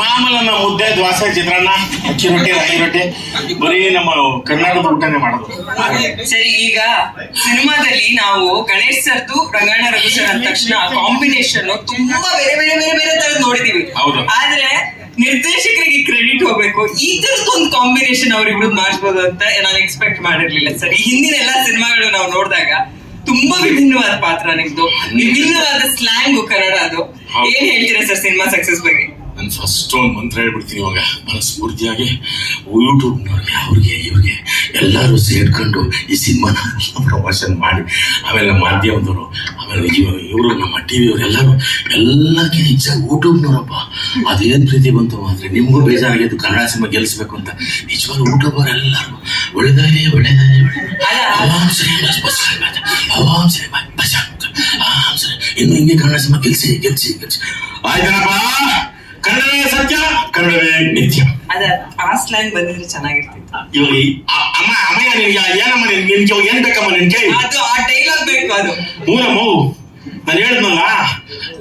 ಮಾಮೂಲನ್ನ ಮುದ್ದೆ ದ್ವಾಸೆ ಚಿತ್ರಾನ್ನ ಅಕ್ಕಿ ರೊಟ್ಟಿ ರಾಗಿ ರೊಟ್ಟಿ ಬರೀ ನಮ್ಮ ಕರ್ನಾಟಕದ ಊಟನೆ ಮಾಡೋದು. ಸರಿ ಈಗ ಸಿನಿಮಾದಲ್ಲಿ ನಾವು ಗಣೇಶ್ ಸರ್ದು ರಂಗಣ್ಣ ರಘು ಸರ್ ಅಂದ ತಕ್ಷಣ ಕಾಂಬಿನೇಷನ್ ತುಂಬಾ ಬೇರೆ ಬೇರೆ ಬೇರೆ ಬೇರೆ ತರ ನೋಡಿದೀವಿ. ಹೌದು. ಆದ್ರೆ ನಿರ್ದೇಶಕರಿಗೆ ಕ್ರೆಡಿಟ್ ಹೋಗ್ಬೇಕು. ಈ ತರದೊಂದು ಒಂದು ಕಾಂಬಿನೇಷನ್ ಅವ್ರಿಬ್ರು ಮಾಡಿಸ್ಬೋದು ಅಂತ ನಾನು ಎಕ್ಸ್ಪೆಕ್ಟ್ ಮಾಡಿರ್ಲಿಲ್ಲ. ಸರಿ ಹಿಂದಿನ ಎಲ್ಲಾ ಸಿನಿಮಾಗಳು ನಾವು ನೋಡಿದಾಗ ತುಂಬಾ ವಿಭಿನ್ನವಾದ ಪಾತ್ರ ನಿಮ್ದು. ವಿಭಿನ್ನವಾದ ಸ್ಲ್ಯಾಂಗ್ ಕನ್ನಡ ಅದು. ಏನ್ ಹೇಳ್ತೀರಾ ಸರ್ ಸಿನಿಮಾ ಸಕ್ಸಸ್ ಬಗ್ಗೆ? ಫಸ್ಟ್ ಒಂದು ಮಂತ್ರ ಹೇಳ್ಬಿಡ್ತೀನಿ ಇವಾಗ. ಮನಸ್ಫೂರ್ತಿಯಾಗಿ ಯೂಟ್ಯೂಬ್ನವ್ರಿಗೆ ಅವ್ರಿಗೆ, ಇವ್ರಿಗೆ ಎಲ್ಲರೂ ಸೇರ್ಕೊಂಡು ಈ ಸಿನಿಮಾನ ಪ್ರಮೋಷನ್ ಮಾಡಿ, ಆಮೇಲೆ ಮಾಧ್ಯಮದವರು, ಆಮೇಲೆ ಇವರು, ನಮ್ಮ ಟಿ ವಿಯವರು ಎಲ್ಲರೂ ಎಲ್ಲಕ್ಕಿಂತ ಹೆಚ್ಚಾಗಿ ಯೂಟ್ಯೂಬ್ನವರಪ್ಪ ಅದೇನು ಪ್ರೀತಿ ಬಂತು ಅಂದರೆ ನಿಮಗೂ ಬೇಜಾರಾಗಿದ್ದು ಕನ್ನಡ ಸಿನಿಮಾ ಗೆಲ್ಲಿಸ್ಬೇಕು ಅಂತ. ನಿಜವಾಗ್ಲೂ ಯೂಟ್ಯೂಬರ್ ಎಲ್ಲರೂ. ಒಳ್ಳೆದಾಗಲಿ ಒಳ್ಳೆದಾಗಲಿ ಸರಿ ಆರಾಮ್ ಸರಿ. ಇನ್ನು ಹಿಂಗೆ ಕನ್ನಡ ಸಿನಿಮಾ ಗೆಲ್ಸಿ ಗೆಲ್ಸಿ ಗೆಲ್ಸಿ. ಆಯ್ತನಪ್ಪ? ಕನ್ನಡವೇ ಸತ್ಯ ಕನ್ನಡವೇ ನಿತ್ಯ. ಅದ ಆ ಸ್ಲ್ಯಾಂಗ್ ಬಂದಿದ್ರೆ ಚೆನ್ನಾಗಿರ್ತಿತ್ತು. ಇವಾಗ ಈ- ಅ- ಅಮ್ಮ ಅಮ್ಮಯ್ಯ ನಿನ್ಗೆ ಏನಮ್ಮ ನಿನ್ ನಿನ್ಗೆ ಇವಾಗ ಏನ್ ಬೇಕಮ್ಮ ಅದು ಆ ಡೈಲಾಗ್ ಬೇಕು ಅದು. ನಾನು ಹೇಳಿದ್ನಲ್ಲ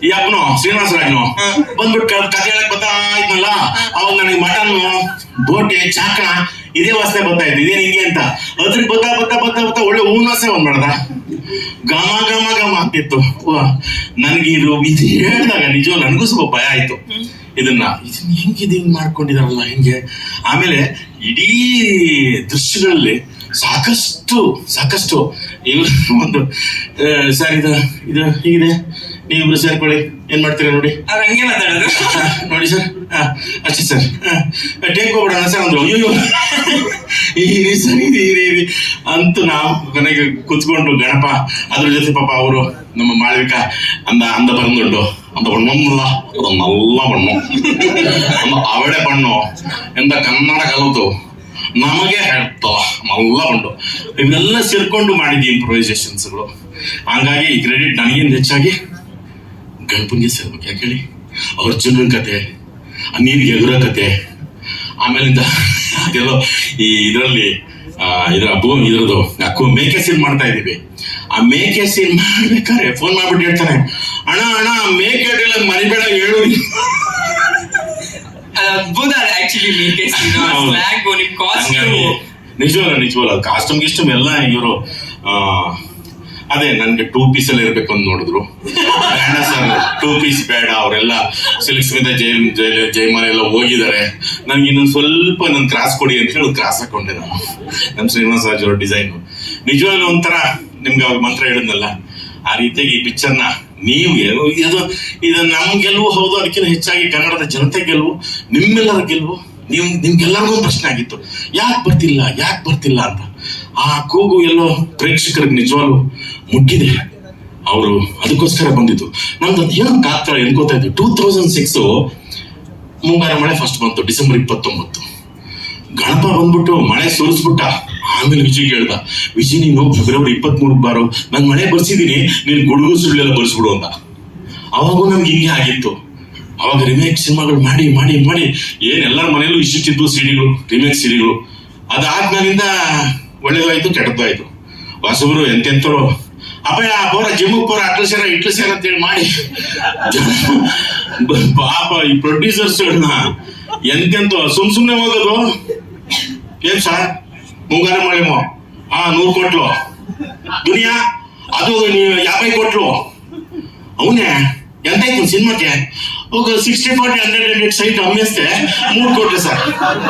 ಈ ಅಪ್ಪನು ಶ್ರೀನಿವಾಸ ರಾಜ್ನು ಹ್ಮ್. ಬಂದ್ಬಿಟ್ಟು ಕ- ಕಥೆ ಹೇಳಕ್ ಬರ್ತಾ ಇದ್ನಲ್ಲ ಅವಾಗ ನನಗೆ ಮಟನ್ ಬೋಟೆ ಚಾಕಣ ಇದೇ ವಾಸನೆ ಬರ್ತಾ ಇತ್ತು ಇದೇನ್ ಹಿಂಗೆ ಅಂತ. ಅದ್ರ ಬತ್ತಾ ಬರ್ತಾ ಬತ್ತಾ ಬರ್ತಾ ಒಳ್ಳೆ ಹೂವಿನ ವಾಸನೆ ಒಂದ್ ಮಾಡ್ದ. ಘಮ ಘಮ ಘಮ ಆಗ್ತಿತ್ತು. ನನ್ಗೆ ಇದು ಇದು ಹೇಳಿದಾಗ ನಿಜ ನನಗೂ ಸ್ವಲ್ಪ ಭಯ ಆಯ್ತು. ಇದನ್ನ ಇದನ್ನ ಹೆಂಗಿದೆ ಹಿಂಗ್ ಮಾಡ್ಕೊಂಡಿದಾರಲ್ಲ ಹೆಂಗೆ? ಆಮೇಲೆ ಇಡೀ ದೃಶ್ಯಗಳಲ್ಲಿ ಸಾಕಷ್ಟು ಸಾಕಷ್ಟು. ಇವ್ರ ಒಂದು ಸರ್ ಇದು ಇದು ಹೀಗಿದೆ. ನೀವಿಬ್ರು ಸೇರ್ಕೊಳ್ಳಿ. ಏನ್ ಮಾಡ್ತೀರಾ ನೋಡಿ? ನೋಡಿ ಸರ್. ಅಷ್ಟೇ ಸರ್. ಟೇಕ್ ಹೋಗ್ಬಿಡೋಣ ಸರ್ ಅಂದ್ರು. ಅಯ್ಯೋ ಈ ಸರ್ ಇರಿ ಇರಿ ಅಂತ ನಾವು ಕೊನೆಗೆ ಕುತ್ಕೊಂಡು ಗಣಪ ಅದ್ರ ಜೊತೆ ಪಾಪ ಅವರು ನಮ್ಮ ಮಾಳವಿಕ ಅಂದ ಅಂದ ಬಂದುಂಡು ಅಂತ ಬಣ್ಣಲ್ಲ ಅದು ನಲ್ಲ ಅವಳೆ ಬಣ್ಣ. ಎಂದ ಕನ್ನಡ ಕಲಿತು ನಮಗೆ ಹೇಳ್ತೋ ಎಲ್ಲ ಉಂಟು. ಇವೆಲ್ಲ ಸೇರ್ಕೊಂಡು ಮಾಡಿದ್ದು ಇಂಪ್ರೊವೈಸೇಷನ್ಸ್ಗಳು ಹಂಗಾಗಿ ಈ ಕ್ರೆಡಿಟ್ ನನಗಿಂತ ಹೆಚ್ಚಾಗಿ ಗಣಪನ್ಗೆ ಸೇರ್ಬೇಕು. ಯಾಕೆ ಹೇಳಿ? ಅರ್ಜುನನ ಕತೆ ನೀರಿಗೆ ಎದುರ ಕತೆ, ಆಮೇಲಿಂದ ಅದೆಲ್ಲೋ ಈ ಇದರಲ್ಲಿ ಇದರ ಭೂಮಿ ಇದ್ರದ್ದು ಅಕ್ಕು ಮೇಕೆ ಸೀನ್ ಮಾಡ್ತಾ ಇದೀವಿ ಆ ಮೇಕೆ ಸೀನ್ ಮಾಡ್ಬೇಕಾದ್ರೆ ಫೋನ್ ಮಾಡ್ಬಿಟ್ಟು ಹೇಳ್ತಾನೆ ಅಣ್ಣ ಅಣ್ಣ, ಮೇಕೆ ಮನೆ ಮರಿಬೇಡ ಹೇಳು ಆಕ್ಚುಲಿ. ಸ್ಲ್ಯಾಂಗ್ ನಿಮ್ ಕಾಸ್ಟ್ಯೂಮ್ ನಿಜವಲ್ಲ ನಿಜವಲ್ಲ. ಕಾಸ್ಟ್ಯೂಮ್ ಗಿಸ್ಟಮ್ ಎಲ್ಲ ಇವರು ಅದೇ ನನ್ಗೆ ಟೂ ಪೀಸ್ ಅಲ್ಲಿ ಇರ್ಬೇಕು ಅಂತ ನೋಡಿದ್ರು. ಟೂ ಪೀಸ್ ಬೇಡ ಅವರೆಲ್ಲ ಸಿಲ್ಕ್ ಸ್ಮಿತ ಜೈ ಜೈ ಜೈಮಾನ್ ಎಲ್ಲ ಹೋಗಿದ್ದಾರೆ. ನನ್ಗೆ ಇನ್ನೊಂದು ಸ್ವಲ್ಪ ನನ್ ಕ್ರಾಸ್ ಕೊಡಿ ಅಂತ ಹೇಳಿ ಕ್ರಾಸ್ ಹಾಕೊಂಡೆ ನಾನು. ನಮ್ಮ ಶ್ರೀನಿವಾಸ ರಾಜ್ ಅವ್ರ ಡಿಸೈನ್ ನಿಜವಾಗ್ಲೂ ಒಂಥರ ನಿಮ್ಗೆ ಅವ್ರ ಮಂತ್ರ ಹೇಳಿದ್ನಲ್ಲ ಆ ರೀತಿಯಾಗಿ ಈ ಪಿಕ್ಚರ್ನ ನೀವು ಇದು ಇದು ನಮ್ಮ ಗೆಲುವು ಹೌದು, ಅದಕ್ಕಿಂತ ಹೆಚ್ಚಾಗಿ ಕನ್ನಡದ ಜನತೆ ಗೆಲುವು, ನಿಮ್ಮೆಲ್ಲರ ಗೆಲುವು, ನೀವು, ನಿಮ್ಗೆಲ್ಲರಿಗೂ ಪ್ರಶ್ನೆ ಆಗಿತ್ತು. ಯಾಕೆ ಬರ್ತಿಲ್ಲ ಯಾಕೆ ಬರ್ತಿಲ್ಲ ಅಂತ. ಆ ಕೂಗು ಎಲ್ಲೋ ಪ್ರೇಕ್ಷಕರಿಗೆ ನಿಜವಾಗ್ಲು ಮುಟ್ಟಿದೆ ಅವರು ಅದಕ್ಕೋಸ್ಕರ ಬಂದಿದ್ದು. ನಮ್ದು ಏನೋ ಕಾತ್ರ ಎನ್ಕೋತಾ ಇದ್ವಿ ಟೂ ತೌಸಂಡ್ ಸಿಕ್ಸ್ ಮುಂಗಾರ ಮಳೆ ಫಸ್ಟ್ ಬಂತು ಡಿಸೆಂಬರ್ ಇಪ್ಪತ್ತೊಂಬತ್ತು. ಗಣಪ ಬಂದ್ಬಿಟ್ಟು ಮಳೆ ಸುರಿಸ್ಬಿಟ್ಟ. ಆಮೇಲೆ ವಿಜಯ್ ಕೇಳ್ದ ವಿಜಯ್, ನೀನು ಫೆಬ್ರವರಿ ಇಪ್ಪತ್ಮೂರು ಬಾರು ನಾನು ಮನೆ ಬರ್ಸಿದೀನಿ, ನೀನು ಗುಡುಗು ಸುಳ್ಳೆಲ್ಲ ಬರ್ಸ್ಬಿಡು ಅಂತ. ಅವಾಗ ನಮ್ಗೆ ಹಿಂಗೆ ಆಗಿತ್ತು. ಅವಾಗ ರಿಮೇಕ್ ಸಿನಿಮಾಗಳು ಮಾಡಿ ಮಾಡಿ ಮಾಡಿ ಏನ್ ಎಲ್ಲರ ಮನೆಯಲ್ಲೂ ಇಷ್ಟಿದ್ದು ಸಿಡಿಗಳು ರಿಮೇಕ್ ಸಿಡಿಗಳು. ಅದಾದ್ಮೇಲಿಂದ ಒಳ್ಳೇದಾಯ್ತು ಕೆಟ್ಟದಾಯ್ತು ಹೊಸಬರು ಎಂತೆಂತರು. ಅಪ್ಪಯ್ಯ ಬೋರ ಜಿಮ್ಮಕ್ ಬೋರ ಅಟ್ಲ ಸೇರ, ಇಟ್ಲು ಸೇರ ಅಂತೇಳಿ ಮಾಡಿ. ಪಾಪ ಈ ಪ್ರೊಡ್ಯೂಸರ್ಸ್ಗಳನ್ನ ಎಂತೆಂತ, ಸುಮ್ ಸುಮ್ನೆ ಹೋಗೋದು ಏನ್ ಸರ್? ಮುಂಗಾರ ಮಳೆಮೋ ಹಾ ನೂರು ಕೊಟ್ಲು ದುನಿಯಾ ಅದು ನೀವು ಯಾಭೈ ಕೊಟ್ಲು ಅವನೇ ಎಂತ ಆಯ್ತು ಸಿನಿಮಾಕ್ಕೆ ಹೋಗ sixty forty hundred hundred site ಅಮ್ಮಿಸ್ತೆ ಮೂರು ಕೊಟ್ರೆ ಸರ್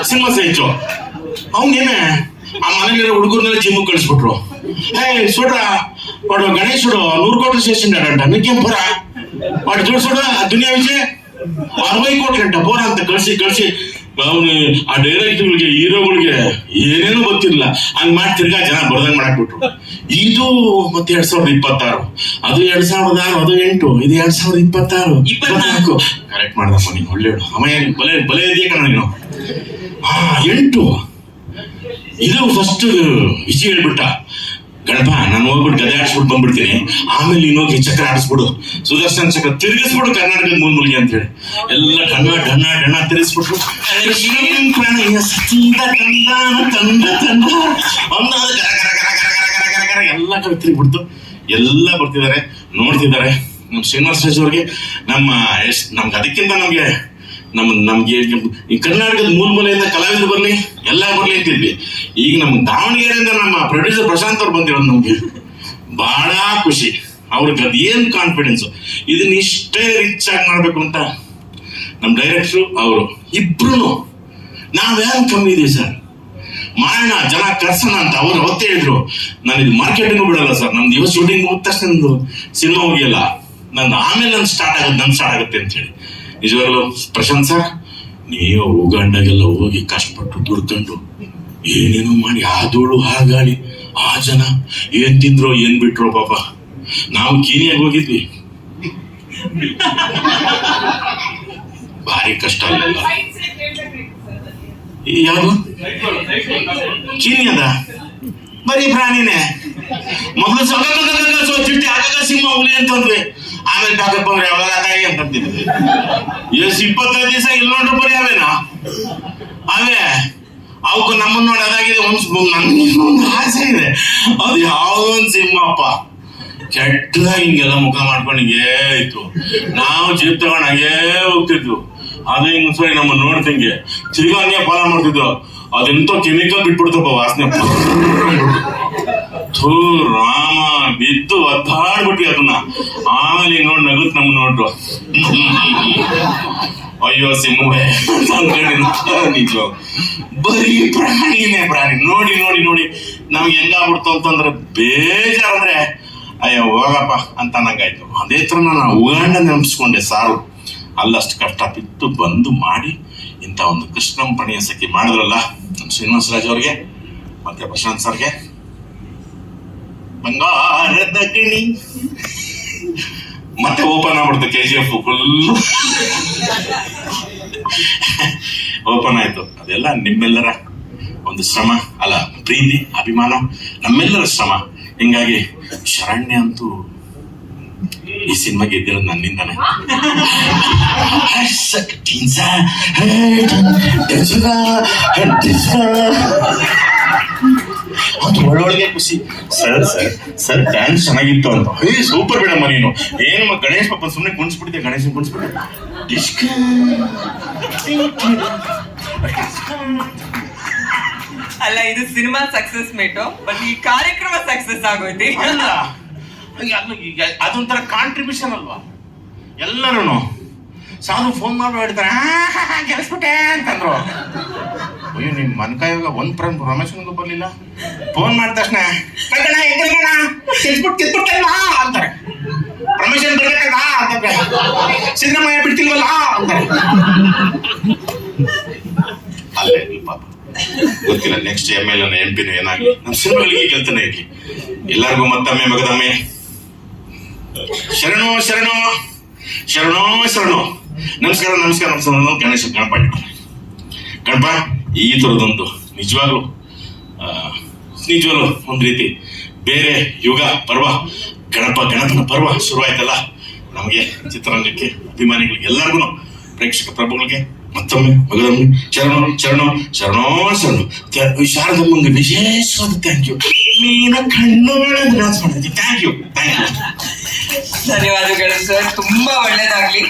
ಸಿನಿಮಾ ಸೈಟು ಅವನೇನೆ ಆ ಮನೇಲಿರೋ ಹುಡುಗರ್ನೆಲ್ಲ ಜಿಮ್ ಕಳಿಸ್ಬಿಟ್ರು ಏ ಸುಡ್ರ వాడు గణేశుడు నూరు కోట్లు చేసిండాడంట నీకేం పోరా వాడు చూడు చూడు ఆ దునియా విజయ్ అరవై కోట్లంట పోరా ಅಂತ ಕಳ್ಸಿ ಕಳ್ಸಿ ಅವನು ಆ ಡೈರೆಕ್ಟರ್ಗಳಿಗೆ ಹೀರೋಗಳಿಗೆ ಏನೇನು ಗೊತ್ತಿಲ್ಲ. ಹಂಗ್ ಮಾಡಿ ತಿರ್ಗಾ ಜನ ಬರ್ದಂಗ್ ಮಾಡಾಕ್ಬಿಟ್ರು. ಇದು ಮತ್ತೆ ಎರಡ್ ಸಾವಿರದ ಇಪ್ಪತ್ತಾರು. ಅದು ಎರಡ್ ಸಾವಿರದ ಆರು ಅದು ಎಂಟು. ಇದು ಎರಡ್ ಸಾವಿರದ ಇಪ್ಪತ್ತಾರು. ಇಪ್ಪತ್ನಾಲ್ಕು. ಕರೆಕ್ಟ್ ಮಾಡ್ದಪ್ಪ ನೀನು ಒಳ್ಳೆ ಆಮೇಲೆ ಬಲೆ ಬಲೆ ಇದೆಯಾ ಕಣ ನೀನು? ಹಾ ಎಂಟು. ಇದು ಫಸ್ಟ್ ವಿಜಿ ಹೇಳ್ಬಿಟ್ಟ. ಗಣಪ ನಾನು ಹೋಗ್ಬಿಟ್ಟು ಗದೆ ಆಡಿಸ್ಬಿಟ್ಟು ಬಂದ್ಬಿಡ್ತೀನಿ. ಆಮೇಲೆ ನೀನು ಹೋಗಿ ಚಕ್ರ ಆಡಿಸ್ಬಿಡು. ಸುದರ್ಶನ್ ಚಕ್ರ ತಿರುಗಿಸ್ಬಿಡು ಕರ್ನಾಟಕದ ಮೂಲ ಮೂಲಿಗೆ ಅಂತ ಹೇಳಿ. ಎಲ್ಲ ಕಣ್ಣ ಡಣ್ಣ ಡಣ್ಣ ತಿರುಗಿಸ್ಬಿಟ್ಟು ಎಲ್ಲ ಕಡೆ ತಿರುಗ್ಬಿಡ್ತು. ಎಲ್ಲ ಬರ್ತಿದ್ದಾರೆ, ನೋಡ್ತಿದ್ದಾರೆ. ನಮ್ಮ ಶ್ರೀನಿವಾಸ ಅವ್ರಿಗೆ ನಮ್ಮ ಎಷ್ಟು, ನಮ್ಗೆ ಅದಕ್ಕಿಂತ ನಮಗೆ, ನಮ್ಮ, ನಮ್ಗೆ ಕರ್ನಾಟಕದ ಮೂಲ ಮೂಲೆಯಿಂದ ಕಲಾವಿದರು ಬರಲಿ. ಎಲ್ಲ ಬರ್ಲಿ ಅಂತಿದ್ವಿ ಈಗ ನಮ್ ದಾವಣಗೆರೆಯಿಂದ ನಮ್ಮ ಪ್ರೊಡ್ಯೂಸರ್ ಪ್ರಶಾಂತ್ ಅವ್ರು ಬಂದಿರೋದು ನಮ್ಗೆ. ಬಹಳ ಖುಷಿ. ಅವ್ರಿಗೆ ಅದ್ ಏನ್ ಕಾನ್ಫಿಡೆನ್ಸ್ ಇದನ್ನ ಇಷ್ಟೇ ರಿಚ್ ಆಗಿ ಮಾಡ್ಬೇಕು ಅಂತ. ನಮ್ ಡೈರೆಕ್ಟ್ರು ಅವರು. ಇಬ್ರು ನಾವ್ಯಾರು ಕಮ್ಮಿ ಇದೀವಿ ಸರ್? ಮಾಡೋಣ ಜನ ಕರ್ಸೋಣ ಅಂತ ಅವ್ರು ಅವತ್ತೇ ಹೇಳಿದ್ರು. ನಾನು ಇದು ಮಾರ್ಕೆಟಿಂಗ್ ಬಿಡಲ್ಲ ಸರ್. ನಮ್ದು ಇವತ್ತು ಶೂಟಿಂಗ್ ಮುಗಿದ ತಕ್ಷಣ ಸಿನಿಮಾ ಹೋಗಿಲ್ಲ ನಂದು ಆಮೇಲೆ ನನ್ ಸ್ಟಾರ್ಟ್ ಆಗುತ್ತೆ ನನ್ ಸ್ಟಾರ್ಟ್ ಆಗುತ್ತೆ ಅಂತ ಹೇಳಿ. ನಿಜವಾಗ್ಲೂ ಪ್ರಶಾಂತ್ ಸರ್ ನೀವು ಉಗಾಂಡಾಗೆಲ್ಲ ಹೋಗಿ ಕಷ್ಟಪಟ್ಟು ದುಡ್ಕೊಂಡು, ಏನೇನೋ ಮಾಡಿ ಆ ಧೂಳು ಆ ಜನ ಏನ್ ತಿಂದ್ರೋ, ಏನ್ ಬಿಟ್ರೋ ಪಾಪ. ನಾವು ಕೀನಿಯಾಗಿ ಹೋಗಿದ್ವಿ. ಭಾರಿ ಕಷ್ಟ ಅಲ್ಲ ಯಾರು ಚೀನಿಯದ ಬರೀ ಪ್ರಾಣಿನೇ. ಚಿಟ್ಟಿ ಆಗಾಗ ಸಿಂಹ ಹುಲಿ ಅಂತಂದ್ವಿ. ಆಮೇಲೆ ಡಾಕ್ಟರ್ ಬಂದ್ರೆ ಯಾವಾಗ ಕಾಯಿ ಅಂತಂತಿದ್ವಿ ಎಷ್ಟು ಇಪ್ಪತ್ತೈದು ದಿವಸ ಇಲ್ಲಿ ನೋಡ್ರು ಬರೀ ಅವೇನಾ. ಅವೇ ಅವಕ್ಕೆ ನಮ್ಮನ್ನ ನೋಡಿ, ಅದಾಗಿದೆ, ಒಂದು ನನ್ಗೆ ಒಂದು ಆಸೆ ಇದೆ. ಅದು ಯಾವುದೋ ಒಂದು ಸಿಂಹಪ್ಪ. ಕೆಟ್ಟ ಹಿಂಗೆಲ್ಲ ಮುಖ ಮಾಡ್ಕೊಂಡು ಹಿಂಗೇ ಇತ್ತು. ನಾವು ಜೀಪ್ ತಗೊಂಡು ಹಂಗೇ ಹೋಗ್ತಿದ್ವು. ಅದು ಹಿಂಗ್ ಸರಿ ನಮ್ಮ ನೋಡ್ತಿಂಗೆ ತಿರ್ಗಾ ಹಂಗೆ ಫಾಲೋ ಮಾಡ್ತಿದ್ವು ಅದೆಂತೋ ಕೆಮಿಕಲ್ ಬಿಟ್ಬಿಡ್ತಪ್ಪ ವಾಸನೆ. ಥೂ ರಾಮ ಬಿದ್ದು ಒದ್ದಾಡ್ಬಿಟ್ವಿ ಅದನ್ನ. ಆಮೇಲೆ ನೋಡ್ ನಗುತ್ ನಮ್ ನೋಡ್ರು. ಅಯ್ಯೋ, ಸಿಂಹವೇ ನಿಜ ಬರೀ ಪ್ರಾಣಿನೇ ಪ್ರಾಣಿ. ನೋಡಿ ನೋಡಿ ನೋಡಿ. ನಮ್ಗೆ ಹೆಂಗಾಗ್ಬಿಡ್ತು ಅಂತಂದ್ರೆ ಬೇಜಾರಂದ್ರೆ, ಅಯ್ಯೋ, ಹೋಗಪ್ಪ ಅಂತ ನಂಗಾಯ್ತು ಅದೇ ಥರ ನಾನು ಉಗಾಂಡ ನೆನಪಿಸ್ಕೊಂಡೆ, ಸಾರು. ಅಲ್ಲಷ್ಟು ಕಷ್ಟ ಬಿತ್ತು ಬಂದು ಮಾಡಿ, ಇಂಥ ಒಂದು ಕೃಷ್ಣಂ ಪಣಿಯ ಸಖಿ ಮಾಡಿದ್ರಲ್ಲ, ನಮ್ಮ ಶ್ರೀನಿವಾಸ ರಾಜ್ ಅವ್ರಿಗೆ, ಮತ್ತೆ ಪ್ರಶಾಂತ್ ಸರ್ಗೆ. ಬಂಗಾರದ ಮತ್ತೆ ಓಪನ್ ಆಗ್ಬಿಡ್ತು K G F full open ಆಯ್ತು. ಅದೆಲ್ಲ ನಿಮ್ಮೆಲ್ಲರ ಒಂದು ಶ್ರಮ, ಅಲ್ಲ, ಪ್ರೀತಿ, ಅಭಿಮಾನ, ನಮ್ಮೆಲ್ಲರ ಶ್ರಮ. ಹಿಂಗಾಗಿ ಶರಣ್ಯ ಅಂತೂ ಈ ಸಿನಿಮಾ ಗೆದ್ದಿರೋದು ನನ್ನಿಂದಾನೆ. ಅದು ಒಳ್ಳೊಳಗೆ ಖುಷಿ. ಸರ್ ಸರ್ ಸರ್ ಡ್ಯಾನ್ಸ್ ಚೆನ್ನಾಗಿತ್ತು ಅಂತ. ಏ ಸೂಪರ್ ಮೇಡಮ್ ನೀನು. ಏನು ಗಣೇಶ ಪಾಪ ಸುಮ್ಮನೆ ಕುಣಿಸ್ಬಿಟ್ಟಿದ್ದೆ ಗಣೇಶ ಕುಣಿಸ್ಬಿಟ್ಟೆ ಡಿಸ್ಕ ಅಲ್ಲ ಇದು ಸಿನಿಮಾ ಸಕ್ಸಸ್ ಮೇಟು ಬಟ್ ಈ ಕಾರ್ಯಕ್ರಮ ಸಕ್ಸಸ್ ಆಗೋಯ್ತಿ. ಅದೊಂಥರ ಕಾಂಟ್ರಿಬ್ಯೂಷನ್ ಅಲ್ವಾ? ಎಲ್ಲರೂ ಸಾಧು ಫೋನ್ ಮಾಡಿ ಹೇಳ್ತಾರೆ ಗೆಲ್ಸ್ಬಿಟ್ಟೆ ಅಂತಂದ್ರು. ಅಯ್ಯೋ, ನಿನ್ ಮನ್ಕಾಯೋಗ ಒಂದ್ ಪ್ರಮ್ ರಮೇಶನ್ಗೂ ಬರ್ಲಿಲ್ಲ? ಫೋನ್ ಮಾಡಿದ ತಕ್ಷಣ ಗೆಲ್ಸ್ಬಿಟ್ಟು ಗೆದ್ಬಿಟ್ಟಲ್ಲ ಅಂತಾರೆ. ರಮೇಶನ್ ಬರ್ಬೇಕಲ್ಲ ಅಂತಾರೆ ಸಿದ್ದರಾಮಯ್ಯ ಬಿಡ್ತಿಲ್ವಲ್ಲ? ಅಂತಾರೆ. ಅಲ್ಲೇ ಪಾಪ. ಗೊತ್ತಿಲ್ಲ ನೆಕ್ಸ್ಟ್ ಎಂ ಎಲ್ ಎಂ ಪಿನೂ ಏನಾಗಲಿ. ನಮ್ಮ ಸಿನಿಮಾಗಳಿಗೆ ಗೆಲ್ತಾನೆ ಇರ್ಲಿ. ಎಲ್ಲರಿಗೂ ಮತ್ತೊಮ್ಮೆ, ಮಗದೊಮ್ಮೆ. ಶರಣು ಶರಣು. ಶರಣೋ, ಶರಣು. ನಮಸ್ಕಾರ ನಮಸ್ಕಾರ ನಮಸ್ಕಾರ ಗಣೇಶ ಗಣಪ ಗಣಪ ಈ ಥರದೊಂದು ನಿಜವಾಗ್ಲು ನಿಜವಾಗ್ಲು ಒಂದು ರೀತಿ ಬೇರೆ ಯುಗ ಪರ್ವ, ಗಣಪ ಗಣಪನ ಪರ್ವ ಶುರುವಾಯ್ತಲ್ಲ. ನಮಗೆ ಚಿತ್ರರಂಗಕ್ಕೆ, ಅಭಿಮಾನಿಗಳಿಗೆ ಎಲ್ಲರಿಗೂ, ಪ್ರೇಕ್ಷಕ ಪ್ರಭುಗಳಿಗೆ ಮತ್ತೊಮ್ಮೆ ಮಗದೊಮ್ಮೆ ಚರಣ ಶರಣೋ, ಶರಣು ವಿಶಾರದ ಶಾರದಮ್ಮಂಗೆ ವಿಶೇಷವಾದ ಥ್ಯಾಂಕ್ ಯು ಮೀನ ಕಣ್ಣುಗಳ ಡ್ಯಾನ್ಸ್ ಮಾಡಿದ್ವಿ ಥ್ಯಾಂಕ್ ಯು ಥ್ಯಾಂಕ್ ಯು ಧನ್ಯವಾದಗಳು ಸರ್. ತುಂಬಾ ಒಳ್ಳೇದಾಗ್ಲಿ.